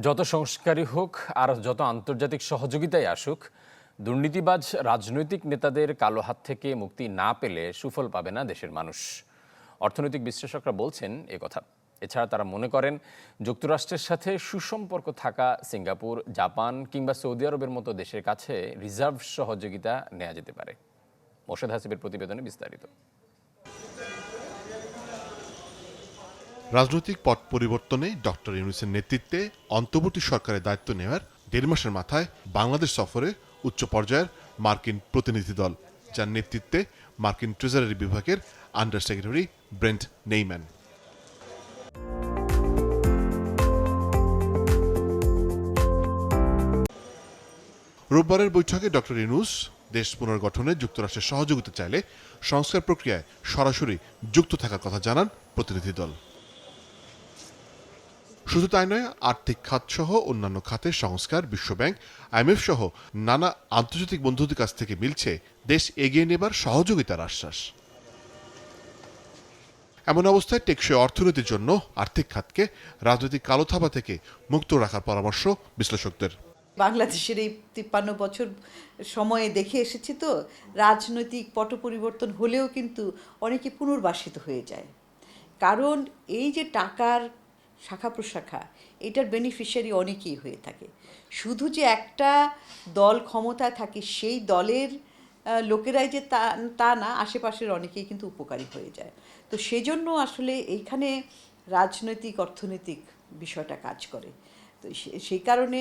যত সংস্কারই হোক আর যত আন্তর্জাতিক সহযোগিতাই আসুক, দুর্নীতিবাজ রাজনৈতিক নেতাদের কালো হাত থেকে মুক্তি না পেলে সুফল পাবে না দেশের মানুষ। অর্থনৈতিক বিশ্লেষকরা বলছেন এ কথা। এছাড়া তারা মনে করেন যুক্তরাষ্ট্রের সাথে সুসম্পর্ক থাকা সিঙ্গাপুর, জাপান কিংবা সৌদি আরবের মতো দেশের কাছে রিজার্ভ সহযোগিতা নেওয়া যেতে পারে। মোর্শেদ হাসিবের প্রতিবেদনে বিস্তারিত। রাজনৈতিক পট পরিবর্তনে ডক্টর ইউনুসের নেতৃত্বে অন্তর্বর্তী সরকারের দায়িত্ব নেওয়ার দেড় মাসের মাথায় বাংলাদেশ সফরে উচ্চ পর্যায়ের মার্কিন প্রতিনিধি দল, যার নেতৃত্বে মার্কিন ট্রেজারি বিভাগের আন্ডার সেক্রেটারি ব্রেন্ট নেইম্যান। রোববারের বৈঠকে ডক্টর ইউনুস দেশ পুনর্গঠনে যুক্তরাষ্ট্রের সহযোগিতা চাইলে সংস্কার প্রক্রিয়ায় সরাসরি যুক্ত থাকার কথা জানান প্রতিনিধি দল। শুধু তাই নয়, আর্থিক খাত সহ অন্যান্য খাতের সংস্কার, বিশ্বব্যাংক আইএমএফ সহ নানা আন্তর্জাতিক বন্ধুদের কাছ থেকে মিলছে দেশ এগিয়ে নেবার সহযোগিতার আশ্বাস। এমন অবস্থায় টেকসই অর্থনীতির জন্য আর্থিক খাতকে রাজনৈতিক কালো থাবা থেকে মুক্ত রাখার পরামর্শ বিশ্লেষকদের। বাংলাদেশের এই তিপ্পান্ন বছর সময়ে দেখে এসেছি তো, রাজনৈতিক পট পরিবর্তন হলেও কিন্তু অনেকে পুনর্বাসিত হয়ে যায়। কারণ এই যে টাকার শাখা প্রশাখা, এটার বেনিফিশিয়ারি অনেকেই হয়ে থাকে। শুধু যে একটা দল ক্ষমতায় থাকে, সেই দলের লোকেরাই যে তা তা না, আশেপাশের অনেকেই কিন্তু উপকারী হয়ে যায়। তো সেজন্য আসলে এইখানে রাজনৈতিক, অর্থনৈতিক বিষয়টা কাজ করে। তো সেই কারণে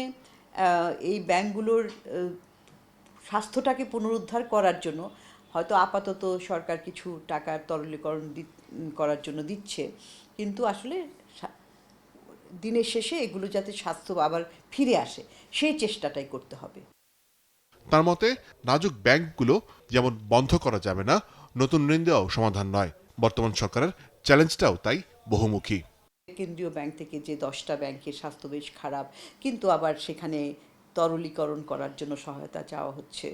এই ব্যাংকগুলোর স্বাস্থ্যটাকে পুনরুদ্ধার করার জন্য, হয়তো আপাতত সরকার কিছু টাকার তরলীকরণ করার জন্য দিচ্ছে, কিন্তু আসলে দিনের শেষে এগুলো যাতে স্বাস্থ্য আবার ফিরে আসে সেই চেষ্টাটাই করতে হবে। তার মতে নাজুক ব্যাংকগুলো যেমন বন্ধ করা যাবে না নতুন ঋণ দেওয়াও সমাধান নয়। বর্তমান সরকারের চ্যালেঞ্জটাও তাই বহুমুখী। কেন্দ্রীয় ব্যাংক থেকে যে দশটা ব্যাংকের স্বাস্থ্য বেশ খারাপ কিন্তু আবার সেখানে তরলীকরণ করার জন্য সহায়তা চাওয়া হচ্ছে।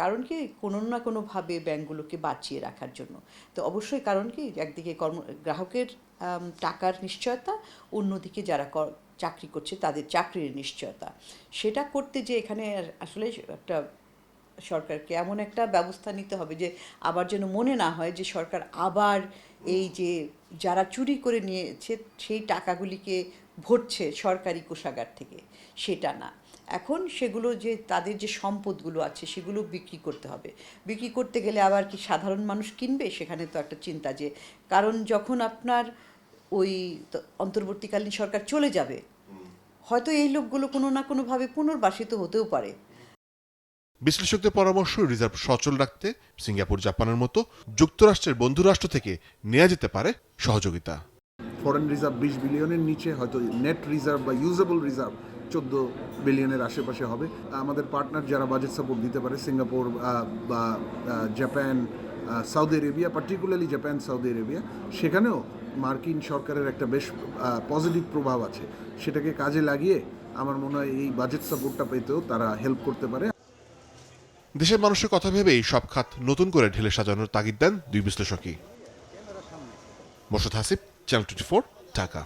কারণ কি? কোনো না কোনোভাবে ব্যাংকগুলোকে বাঁচিয়ে রাখার জন্য। তো অবশ্যই কারণ কি? একদিকে কর্ম, গ্রাহকের টাকার নিশ্চয়তা, অন্যদিকে যারা চাকরি করছে তাদের চাকরির নিশ্চয়তা। সেটা করতে যে এখানে আসলে একটা সরকারকে এমন একটা ব্যবস্থা নিতে হবে যে আবার যেন মনে না হয় যে সরকার আবার এই যে যারা চুরি করে নিয়েছে সেই টাকাগুলিকে ভরছে সরকারি কোষাগার থেকে। সেটা না। এখন সেগুলো যে তাদের যে সম্পদগুলো আছে সেগুলো বিক্রি করতে হবে। বিক্রি করতে গেলে আবার কি সাধারণ মানুষ কিনবে? সেখানে তো একটা চিন্তা যে কারণ যখন আপনার ওই অন্তর্বর্তীকালীন সরকার চলে যাবে হয়তো এই লোকগুলো কোনো না কোনোভাবে পুনর্বাসিত হতেও পারে। বিশ্লেষকদের পরামর্শ রিজার্ভ সচল রাখতে সিঙ্গাপুর জাপানের মতো যুক্তরাষ্ট্রের বন্ধুরাষ্ট্র থেকে নেওয়া যেতে পারে সহযোগিতা। ফরেন রিজার্ভ বিশ বিলিয়নের নিচে হয়তো নেট রিজার্ভ বা ইউজেবল রিজার্ভ চোদ্দ বিলিয়নের আশেপাশে হবে। আমাদের পার্টনার যারা বাজেট সাপোর্ট দিতে পারে সিঙ্গাপুর বা Japan Saudi Arabia particularly Japan Saudi Arabia সেখানেও মার্কিন সরকারের একটা বেশ পজিটিভ প্রভাব আছে। সেটাকে কাজে লাগিয়ে আমার মনে হয় এই বাজেট সাপোর্টটা পেতেও তারা হেল্প করতে পারে। দেশের মানুষের কথা ভেবে এই সব খাত নতুন করে ঢেলে সাজানোর তাগিদ দেন দুই বিশ্লেষকই। Morshed Hasib channel twenty Dhaka.